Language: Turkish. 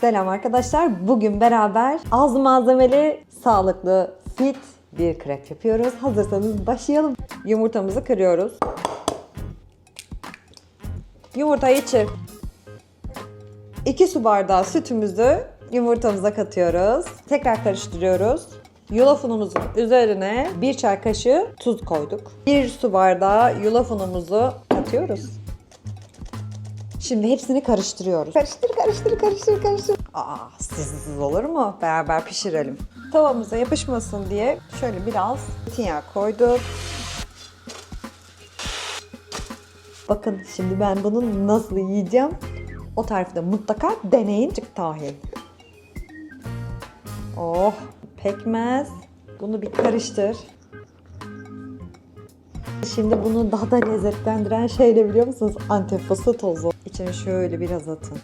Selam arkadaşlar. Bugün beraber az malzemeli, sağlıklı, fit bir krep yapıyoruz. Hazırsanız başlayalım. Yumurtamızı kırıyoruz. Yumurtayı çırp. 2 su bardağı sütümüzü yumurtamıza katıyoruz. Tekrar karıştırıyoruz. Yulaf unumuzun üzerine bir çay kaşığı tuz koyduk. 1 su bardağı yulaf unumuzu katıyoruz. Şimdi hepsini karıştırıyoruz. Karıştır, karıştır, karıştır, karıştır. Aa, sizsiz olur mu? Beraber pişirelim. Tavamıza yapışmasın diye şöyle biraz zeytinyağı koyduk. Bakın şimdi ben bunu nasıl yiyeceğim? O tarifi de mutlaka deneyin. Çık tahin. Oh, pekmez. Bunu bir karıştır. Şimdi bunu daha da lezzetlendiren şey ne biliyor musunuz? Antep fıstığı tozu. İçine şöyle biraz atın.